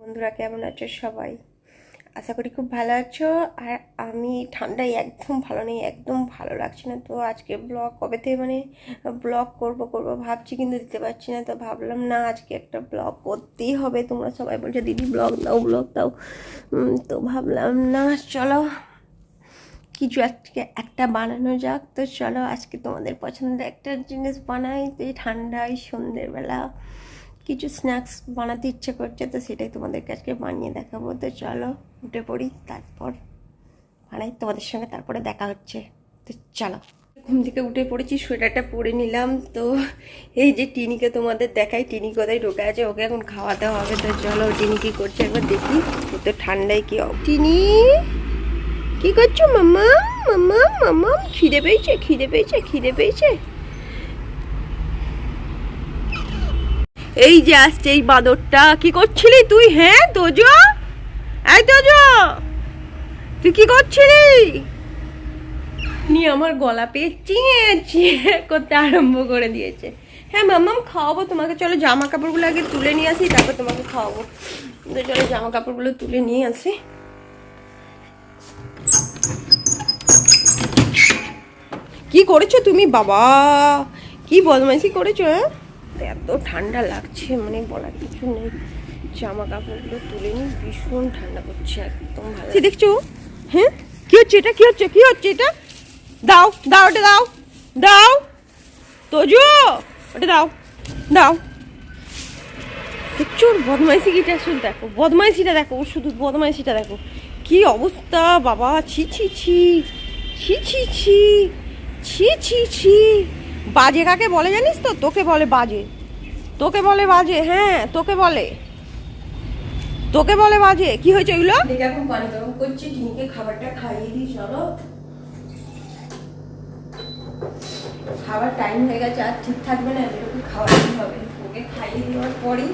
বন্ধুরা, কেমন আছো সবাই? আশা করি খুব ভালো আছো। আর আমি ঠান্ডায় একদম ভালো নেই, একদম ভালো লাগছে না। তো আজকে ব্লগ কবে থেকে মানে ব্লগ করব করব ভাবছি, কিন্তু দিতে পারছি না। তো ভাবলাম, না, আজকে একটা ব্লগ করতেই হবে। তোমরা সবাই বলছো, দিদি ব্লগ দাও ব্লগ দাও। তো ভাবলাম, না, চলো কিছু আজকে একটা বানানো যাক। তো চলো আজকে তোমাদের পছন্দের একটা জিনিস বানাই। তো ঠান্ডায় সন্ধ্যেবেলা কিছু স্ন্যাক্স বানাতে ইচ্ছে করছে, তো সেটাই তোমাদেরকে আজকে বানিয়ে দেখাবো। তো চলো উঠে পড়ি, তারপর বানাই। তোমাদের সঙ্গে তারপরে দেখা হচ্ছে। তো চলো। ঘুম থেকে উঠে পড়েছি, সোয়েটারটা পরে নিলাম। তো এই যে টিনিকে তোমাদের দেখাই, টিনি কোথায় ঢোকে আছে, ওকে এখন খাওয়াতে হবে। তো চলো টিনি কি করছে একবার দেখি তো ঠান্ডায় কি টিনি! কি করছ, মামা? মামা মামা, খিদে পেয়েছে খিদে পেয়েছে খিদে পেয়েছে। এই যে আসছে এই বাঁদরটা, কি করছিলি তুই হ্যাঁ তোজো? এই তোজো, তুই কি করছিলি? নি, আমার গলা পেয়ে চিয়ে চিয়ে করতে আরম্ভ করে দিয়েছে। হ্যাঁ মাম্মাম খাওয়াবো তোমাকে। চলো জামা কাপড়গুলো আগে তুলে নিয়ে আসি, তারপর তোমাকে খাওয়াবো। চলো জামা কাপড়গুলো তুলে নিয়ে আসি। কি করেছ তুমি বাবা? কি বদমাইশি করেছ হ্যাঁ? এত ঠান্ডা লাগছে মানে বলার কিছু নেই। জামা কাপড়গুলো তুলে নি ভীষণ ঠান্ডা করছে একদম ভালো। দেখছ? হ্যাঁ? কি হচ্ছে এটা? কি হচ্ছে? কি হচ্ছে এটা? দাও দাও ওটা দাও দাও। তোজো ওটা দাও দাও। দেখছ ওর বদমাইশিটা শুধু দেখো। বদমাইশিটা দেখো ওর শুধু বদমাইশিটা দেখো। কি অবস্থা বাবা? ছি ছি ছি। ছি ছি ছি। ছি ছি ছি। বাজে কাকে বলে জানিস তো? তোকে বলে বাজে। তোকে বলে বাজে হ্যাঁ তোকে বলে। তোকে বলে বাজে। কি হয়েছে ওইগুলো? এখন পানি গরম করছি খাবারটা খাইয়ে দিই, চলো। খাবার টাইম হয়ে গেছে, আর ঠিক থাকবে না এদেরকে খাওয়াতে হবে। ওকে খাইয়ে দেওয়ার পরেই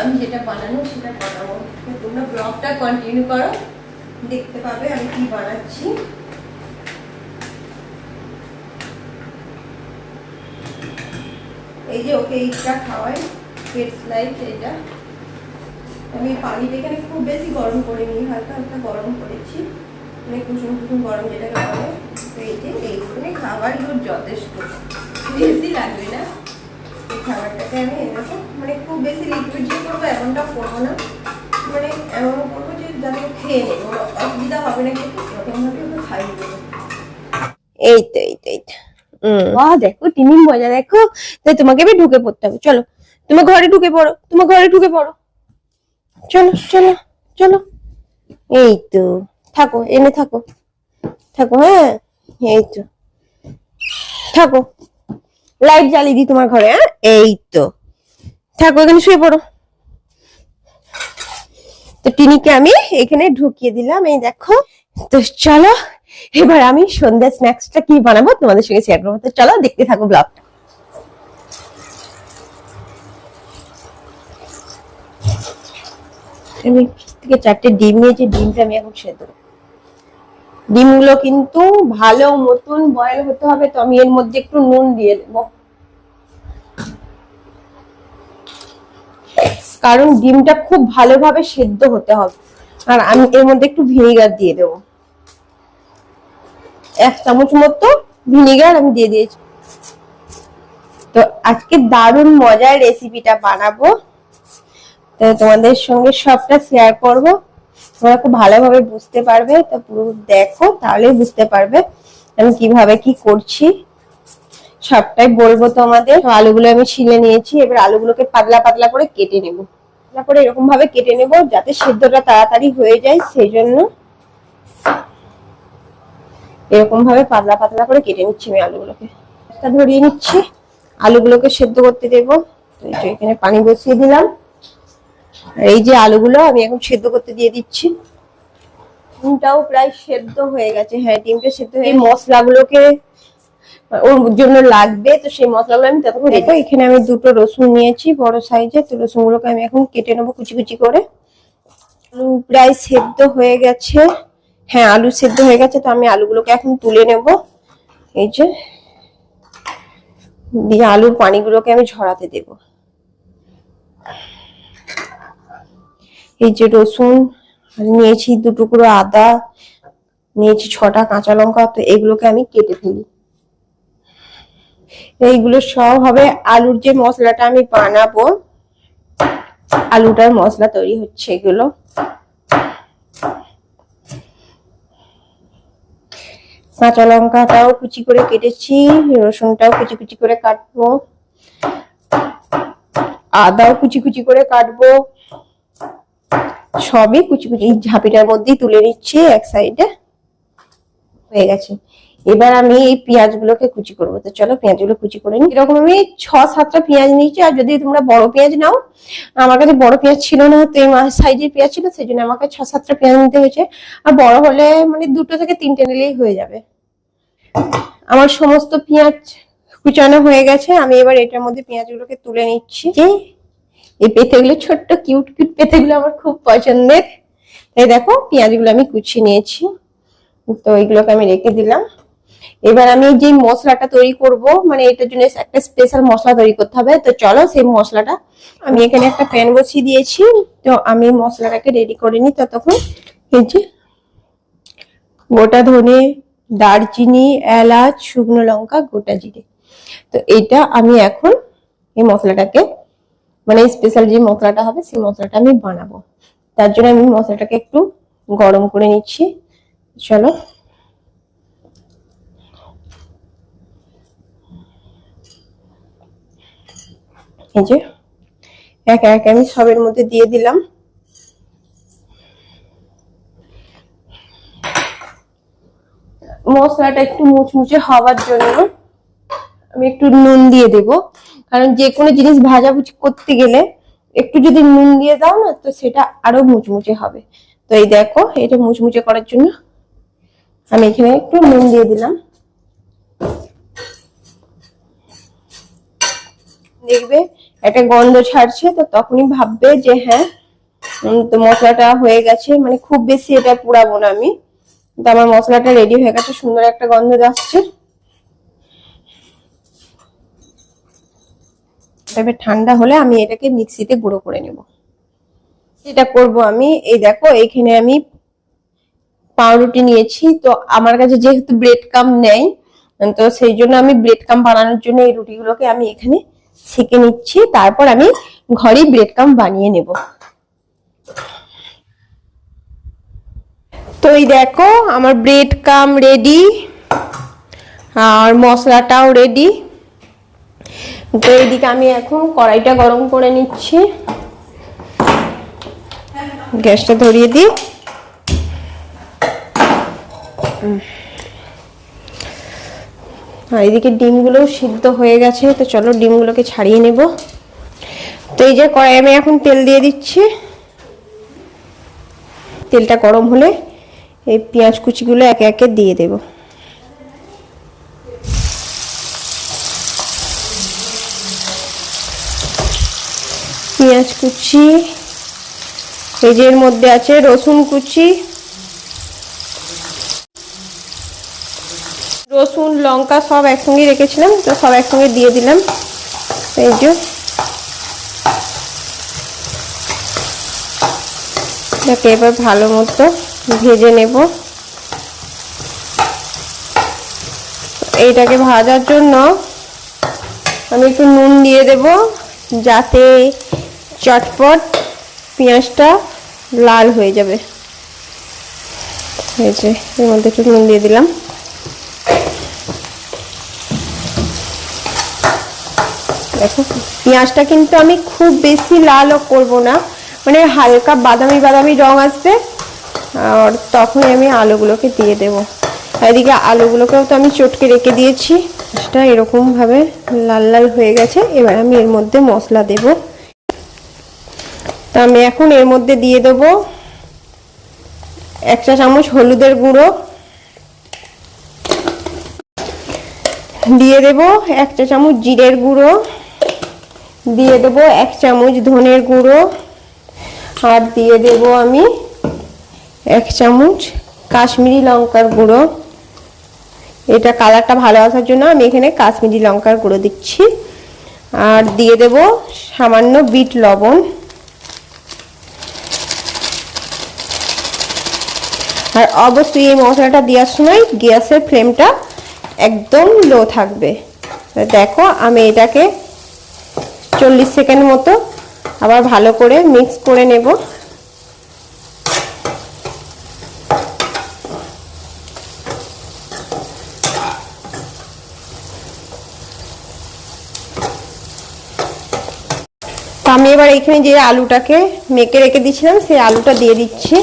আমি যেটা বানানো সেটা বানাবো। তোমরা ব্লগটা কন্টিনিউ করো। দেখতে পাবে আমি কি বানাচ্ছি। এই যে ওকে এইটা খাওয়াই পেট স্লাইস এটা। আমি পানিটা এখানে খুব বেশি গরম করে নিই হালকা হালকা গরম করেছি। মানে কুসুম কুসুম গরম যেটাকে বলে তো এই যে এইখানে খাবারই ওর যথেষ্ট বেশি লাগবে না? এই খাবারটাকে আমি এরকম মানে খুব বেশি লিকুইড যে করব এমনটা করব না। মানে এমন করব যে যাতে খেয়ে নেব অসুবিধা হবে না কিন্তু সেরকমভাবে ওকে খাইয়ে দেবো। এই তো এই তো। দেখো টিমির মজা দেখো তাই তোমাকে ঢুকে পড়তে হবে। চলো তোমার ঘরে ঢুকে পড়ো, তোমার ঘরে ঢুকে পড়ো। চলো চলো চলো। এই তো, থাকো, এনে থাকো। থাকো হ্যাঁ? এই তো। থাকো। লাইট জ্বালিয়ে দিই তোমার ঘরে হ্যাঁ? এই তো। থাকো, এখানে শুয়ে পড়ো। তো টিনিকে আমি এখানে ঢুকিয়ে দিলাম, এই দেখো। তো চলো এবার আমি সন্ধ্যা স্ন্যাক্সটা কি বানাবো তোমাদের সঙ্গে শেয়ার করব। চলো দেখতে থাকো ব্লগটা আমি থেকে চারটে ডিম নিয়েছি, ডিমটা আমি এখন সেদ্ধ ডিমগুলো কিন্তু ভালো মতন বয়েল হতে হবে, তো আমি এর মধ্যে একটু নুন দিয়ে দেবো। কারণ ডিমটা খুব ভালোভাবে সেদ্ধ হতে হবে। আর আমি এর মধ্যে একটু ভিনেগার দিয়ে দেবো। এক চামচ মতো ভিনেগার আমি দিয়ে দিয়েছি। তো আজকে দারুণ মজার রেসিপিটা বানাবো। তো তোমাদের সঙ্গে সবটা শেয়ার করব। তোমরা খুব ভালোভাবে বুঝতে পারবে। তো পুরো দেখো, তাহলে বুঝতে পারবে আমি কীভাবে কি করছি। সবটাই বলব তোমাদের। আলুগুলো আমি ছিলে নিয়েছি, এবার আলুগুলোকে পাতলা পাতলা করে কেটে নেব। পাতলা করে এরকম ভাবে কেটে নেব যাতে সেদ্ধটা তাড়াতাড়ি হয়ে যায়, সেই জন্য এরকম ভাবে পাতলা পাতলা করে কেটে নিচ্ছি আমি আলুগুলোকে। একটা ধরিয়ে নিচ্ছি। আলুগুলোকে সেদ্ধ করতে দেবো। তো এখানে পানি বসিয়ে দিলাম। এই যে আলুগুলো আমি এখন সেদ্ধ করতে দিয়ে দিচ্ছি। ডিমটাও প্রায় সেদ্ধ হয়ে গেছে। হ্যাঁ ডিমটা সেদ্ধ হয়ে মশলাগুলোকে ওর জন্য লাগবে। তো সেই মশলাগুলো আমি ততক্ষণ দেখো এখানে আমি দুটো রসুন নিয়েছি বড় সাইজে। তো রসুনগুলোকে আমি এখন কেটে নেব কুচি কুচি করে। প্রায় সেদ্ধ হয়ে গেছে। হ্যাঁ আলু সেদ্ধ হয়ে গেছে, তো আমি আলুগুলোকে এখন তুলে নেব। এই যে, দিয়ে আলুর পানিগুলোকে আমি ঝরাতে দেব। এই যে রসুন নিয়েছি দু টুকরো আদা, নিয়েছি ছটা কাঁচা লঙ্কা, তো এগুলোকে আমি কেটে ফেলি। এইগুলো সব হবে আলুর যে মশলাটা আমি বানাবো, আলুটার মশলা তৈরি হচ্ছে এগুলো। কাঁচা লঙ্কাটাও কুচি করে কেটেছি, রসুনটাও কুচি কুচি করে কাটবো, আদাও কুচি কুচি করে কাটবো, সবই কুচি কুচি ঝাঁপিটার মধ্যেই তুলে নিচ্ছি, এক সাইডে হয়ে গেছে। এবার আমি এই পেঁয়াজ গুলোকে কুচি করব। তো চলো পেঁয়াজগুলো কুচি করে নিই। এরকম আমি ছ সাতটা পেঁয়াজ নিয়েছি, আর যদি তোমরা বড় পেঁয়াজ নাও, আমার কাছে বড় পেঁয়াজ ছিল না, তো এই সাইজের পেঁয়াজ ছিল, সেই জন্য আমাকে ছ সাতটা পেঁয়াজ নিতে হয়েছে। আর বড় হলে মানে দুটো থেকে তিনটে নিলেই হয়ে যাবে। আমার সমস্ত পেঁয়াজ কুচানো হয়ে গেছে। আমি এবার এটার মধ্যে পেঁয়াজগুলোকে তুলে নিচ্ছি। এই পেঁথেগুলো ছোট্ট কিউট কিউট পেঁথেগুলো আমার খুব পছন্দের। তাই দেখো, পেঁয়াজগুলো আমি কুচিয়ে নিয়েছি। তো এইগুলোকে আমি রেখে দিলাম। এবার আমি যে মশলাটা তৈরি করব মানে এটার জন্য একটা স্পেশাল মশলা তৈরি করতে হবে। তো চলো সেই মশলাটা আমি এখানে একটা প্যান বসিয়ে দিয়েছি। তো আমি মশলাটাকে রেডি করে নিই। ততক্ষণ এই যে গোটা ধনে, দারচিনি, এলাচ, শুকনো লঙ্কা, গোটা জিরে। তো এটা আমি এখন এই মশলাটাকে মানে স্পেশাল যে মশলাটা হবে সেই মশলাটা আমি বানাবো। তার জন্য আমি মশলাটাকে একটু গরম করে নিচ্ছি। চলো এই যে আমি সবের মধ্যে দিয়ে দিলাম। মশলাটা একটু মুচমুচে হওয়ার জন্য আমি একটু নুন দিয়ে দেব। কারণ যে কোনো জিনিস ভাজাভুজি করতে গেলে একটু যদি নুন দিয়ে দাও না, তো সেটা আরও মুচমুচে হবে। তো এই দেখো, এটা মুচমুচে করার জন্য আমি এখানে একটু নুন দিয়ে দিলাম। দেখবে একটা গন্ধ ছাড়ছে, তো তখনই ভাববে যে হ্যাঁ তো মশলাটা হয়ে গেছে মানে খুব বেশি এটা পুরাবো না আমি। তো আমার মশলাটা রেডি হয়ে গেছে, সুন্দর একটা গন্ধ আসছে তবে ঠান্ডা হলে আমি এটাকে মিক্সিতে গুঁড়ো করে নেব। এটা করব আমি, এই দেখো, এইখানে আমি পাউরুটি নিয়েছি, তো আমার কাছে যেহেতু ব্রেড কাম নেই, তো সেই জন্য আমি ব্রেড কাম বানানোর জন্য এই রুটিগুলোকে আমি এখানে ছেঁকে নিচ্ছি, তারপর আমি ঘরেই ব্রেড কাম বানিয়ে নেব। তো এই দেখো, আমার ব্রেড কাম রেডি আর মশলাটাও রেডি তো এইদিকে আমি এখন কড়াইটা গরম করে নিচ্ছি। গ্যাসটা ধরিয়ে দিই। এদিকে ডিমগুলোও সিদ্ধ হয়ে গেছে, তো চলো ডিমগুলোকে ছাড়িয়ে নেব। তো এই যে কড়াই আমি এখন তেল দিয়ে দিচ্ছি। তেলটা গরম হলে এই পেঁয়াজ কুচিগুলো একে একে দিয়ে দেব। পেঁয়াজ কুচি এই যে এর মধ্যে আছে রসুন কুচি রসুন, লঙ্কা সব একসঙ্গে রেখেছিলাম, তো সব একসঙ্গে দিয়ে দিলাম। এই যে। এটাকে এবার ভালো মতো ভেজে নেব। এইটাকে ভাজার জন্য আমি একটু নুন দিয়ে দেব, যাতে চটপট পেঁয়াজটা লাল হয়ে যাবে। এই যে, এর মধ্যে একটু নুন দিয়ে দিলাম। দেখো। পেঁয়াজটা কিন্তু আমি খুব বেশি লালও করব না। মানে হালকা বাদামি বাদামি রং আসবে। আর তখনই আমি আলুগুলোকে দিয়ে দেব। এদিকে আলুগুলোকেও তো আমি চটকে রেখে দিয়েছি। সেটা এরকম ভাবে লাল লাল হয়ে গেছে। এবার আমি এর মধ্যে মশলা দেব। তা আমি এখন এর মধ্যে দিয়ে দেব এক চা চামচ হলুদের গুঁড়ো। দিয়ে দেব এক চা চামচ জিরের গুঁড়ো। দিয়ে দেব এক চামচ ধনের গুঁড়ো। আর দিয়ে দেব আমি এক চামচ কাশ্মীরি লঙ্কার গুঁড়ো। এটা কালারটা ভালো আসার জন্য আমি এখানে কাশ্মীরি লঙ্কার গুঁড়ো দিচ্ছি। আর দিয়ে দেব সামান্য বিট লবণ। আর অবশ্যই এই মশলাটা দেওয়ার সময় গ্যাসের ফ্লেমটা একদম লো থাকবে। দেখো আমি এটাকে চল্লিশ সেকেন্ড মতো আবার ভালো করে মিক্স করে নেব। আমি এবার এখানে যে আলুটাকে মেখে রেখে দিয়েছিলাম, সেই আলুটা দিয়ে দিচ্ছি।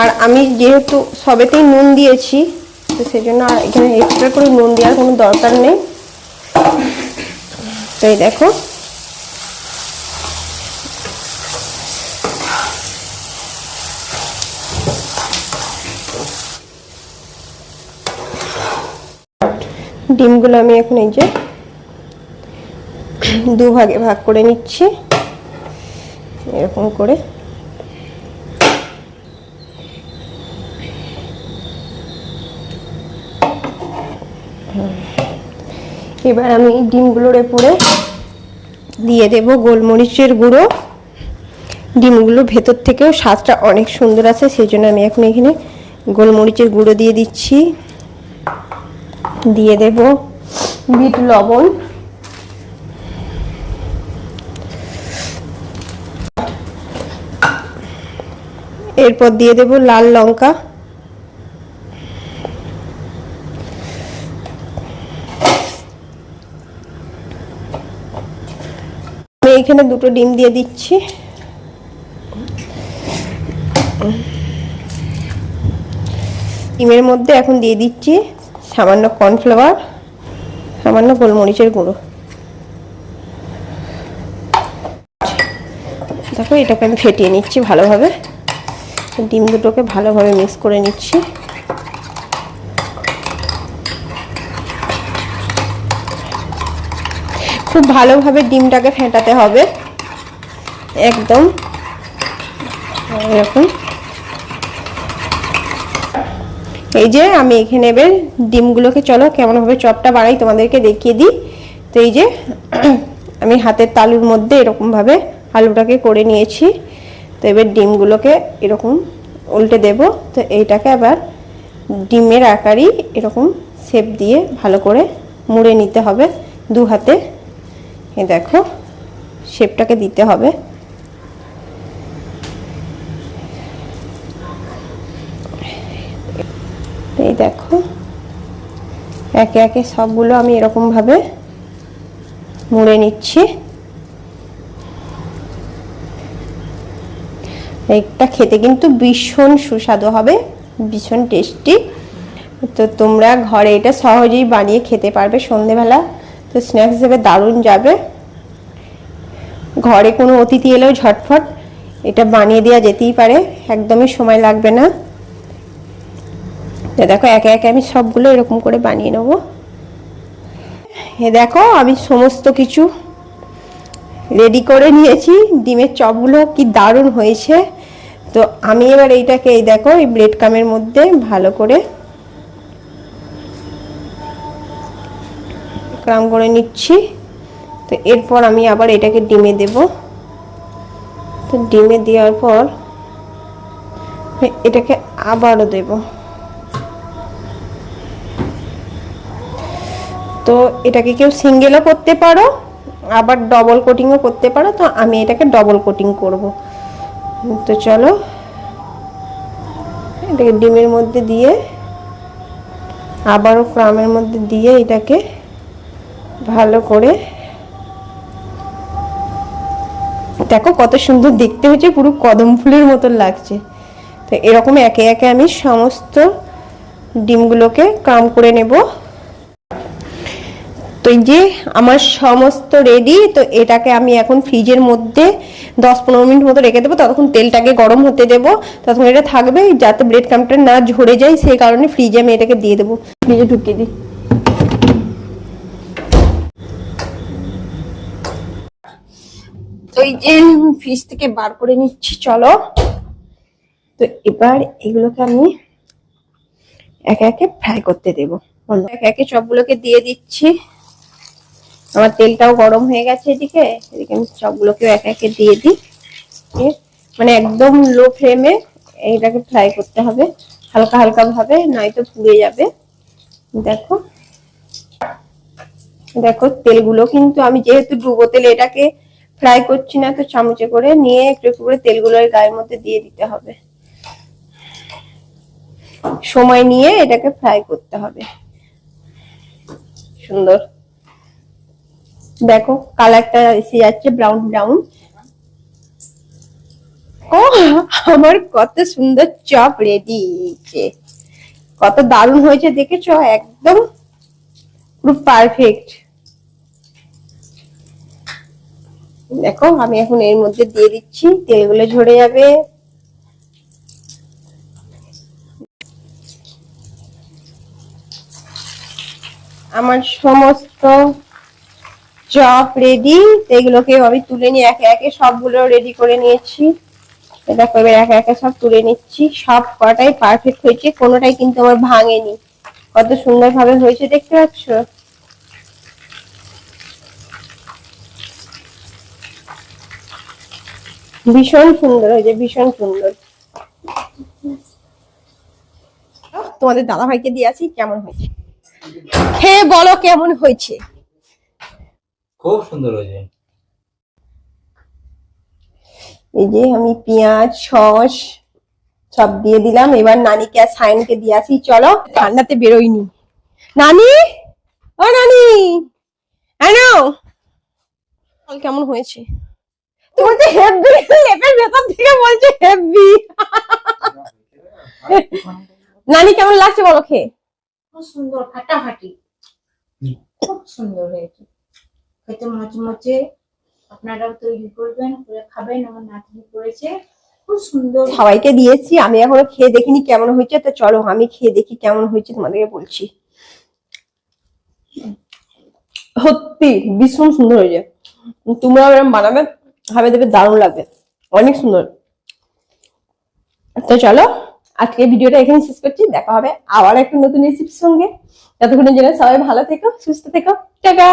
আর আমি যেহেতু সবেতেই নুন দিয়েছি, তো সেই জন্য আর এখানে এক্সট্রা করে নুন দেওয়ার কোনো দরকার নেই। তো এই দেখো। ডিমগুলো আমি এখন এই যে দু ভাগে করে নিচ্ছি। এরকম করে। এবার আমি ডিমগুলোর উপরে দিয়ে দেব গোলমরিচের গুঁড়ো। ডিমগুলো ভেতর থেকেও স্বাদটা অনেক সুন্দর আছে, সেই জন্য আমি এখন এখানে গোলমরিচের গুঁড়ো দিয়ে দিচ্ছি। দিয়ে দেব বিট লবণ। এরপর দিয়ে দেব লাল লঙ্কা। এখানে দুটো ডিম দিয়ে দিচ্ছি। ডিমের মধ্যে এখন দিয়ে দিচ্ছি সামান্য কর্নফ্লাওয়ার, সামান্য গোলমরিচের গুঁড়ো। দেখো এটাকে আমি ফেটিয়ে নিচ্ছি ভালোভাবে। ডিম দুটোকে ভালোভাবে মিক্স করে নিচ্ছি। খুব ভালোভাবে ডিমটাকে ফেটাতে হবে। একদম। এরকম। এই যে আমি এখানে এবার ডিমগুলোকে, চলো কেমনভাবে চপটা বানাই তোমাদেরকে দেখিয়ে দিই। তো এই যে আমি হাতের তালুর মধ্যে এরকমভাবে আলুটাকে করে নিয়েছি। তো এবার ডিমগুলোকে এরকম উল্টে দেব। তো এইটাকে আবার ডিমের আকারই এরকম শেপ দিয়ে ভালো করে মুড়ে নিতে হবে দু হাতে এই দেখো শেপটাকে দিতে হবে। এই দেখো, একে একে সবগুলো আমি এরকমভাবে মুড়ে নিচ্ছি। এটা খেতে কিন্তু ভীষণ সুস্বাদু হবে, ভীষণ টেস্টি তো তোমরা ঘরে এটা সহজেই বানিয়ে খেতে পারবে সন্ধেবেলা। তো স্ন্যাক্স হিসেবে দারুণ যাবে। ঘরে কোনো অতিথি এলেও ঝটফট, এটা বানিয়ে দেওয়া যেতেই পারে, একদমই সময় লাগবে না। দেখো, একে একে আমি সবগুলো এরকম করে বানিয়ে নেব। এ দেখো, আমি সমস্ত কিছু রেডি করে নিয়েছি। ডিমের চপগুলো কি দারুণ হয়েছে। তো আমি এবার এইটাকে, এই দেখো, এই ব্রেড কামের মধ্যে ভালো করে ক্রাম করে নিচ্ছি। তো এরপর আমি আবার এটাকে ডিমে দেব। তো ডিমে দেওয়ার পর এটাকে আবারও দেব। তো এটাকে কেউ সিঙ্গেলও করতে পারো, আবার ডবল কোটিংও করতে পারো, তো আমি এটাকে ডবল কোটিং করব। তো চলো, এটাকে ডিমের মধ্যে দিয়ে, আবারও ক্রামের মধ্যে দিয়ে এটাকে ভালো করে। দেখো কত সুন্দর দেখতে হচ্ছে পুরো কদম ফুলের মতন লাগছে। তো এরকম একে একে আমি সমস্ত ডিমগুলোকে কাম করে নেব। তো যে আমার সমস্ত রেডি তো এটাকে আমি এখন ফ্রিজের মধ্যে দশ পনেরো মিনিট মতো রেখে দেবো। ততক্ষণ তেলটাকে গরম হতে দেবো। ততক্ষণ এটা থাকবে যাতে ব্রেড ক্রামটা না ঝরে যায়, সেই কারণে ফ্রিজে আমি এটাকে দিয়ে দেবো। ফ্রিজে ঢুকিয়ে দিই। এই যে ফ্রিজ থেকে বার করে নিচ্ছি, চলো। তো এবার এগুলোকে আমি একে একে ফ্রাই করতে দেবো। একে একে সবগুলোকে দিয়ে দিচ্ছি। আমার তেলটাও গরম হয়ে গেছে এদিকে। এদিকে আমি সবগুলোকে একে একে দিয়ে দিই। মানে একদম লো ফ্লেমে এইটাকে ফ্রাই করতে হবে। হালকা হালকা ভাবে, নয়তো পুড়ে যাবে। দেখো। দেখো, তেলগুলো কিন্তু আমি যেহেতু ডুবো তেল এটাকে ফ্রাই করছি না, তো চামচে করে নিয়ে একটু একটু করে তেলগুলো গায়ের মধ্যে দিয়ে দিতে হবে। সময় নিয়ে এটাকে ফ্রাই করতে হবে। সুন্দর। দেখো কালারটা এসে যাচ্ছে ব্রাউন ব্রাউন ও আমার কত সুন্দর চপ রেডি কত দারুণ হয়েছে, দেখেছ? একদম পুরো পারফেক্ট দেখো, আমি এখন এর মধ্যে দিয়ে দিচ্ছি, তেলগুলো ঝরে যাবে। আমার সমস্ত চপ রেডি এগুলোকে আমি তুলে নিয়ে একে একে সবগুলো রেডি করে নিয়েছি। এটা করে একে একে সব তুলে নিচ্ছি। সব কটাই পারফেক্ট হয়েছে, কোনোটাই কিন্তু আমার ভাঙেনি। কত সুন্দর ভাবে হয়েছে, দেখতে পাচ্ছ? ভীষণ সুন্দর হয়েছে ভীষণ সুন্দর। তোমাদের দাদা ভাইকে দিয়ে আছি কেমন হয়েছে? খেয়ে বলো কেমন হয়েছে? খুব সুন্দর হয়েছে। এই যে আমি পেঁয়াজ সস সব দিয়ে দিলাম। এবার নানিকে আর সাইনকে দিয়ে আসি চলো ঠান্ডাতে বেরোইনি। নানি? ও নানি! হ্যালো কেমন হয়েছে? তুমি হেভি লেপের ভেতর থেকে বলছে হেভি নানি কেমন লাগছে বলো খেয়ে? খুব সুন্দর ফাটাফাটি। খুব সুন্দর হয়েছে। খেতে মচমচে। আপনারাও তৈরি করবেন করে খাবেন। আমার নাতনি করেছে। খুব সুন্দর। সবাইকে দিয়েছি আমি এখনও খেয়ে দেখিনি কেমন হয়েছে। তো চলো আমি খেয়ে দেখি কেমন হয়েছে তোমাদেরকে বলছি। সত্যি ভীষণ সুন্দর হয়েছে। তোমরা এরকম বানাবে? ভাবে দেবে, দারুণ লাগবে। অনেক সুন্দর। তো চলো আজকে ভিডিওটা এখানে শেষ করছি। দেখা হবে আবার একটা নতুন রেসিপির সঙ্গে। ততক্ষণের জন্য সবাই ভালো থেকো, সুস্থ থেকো। টাটা!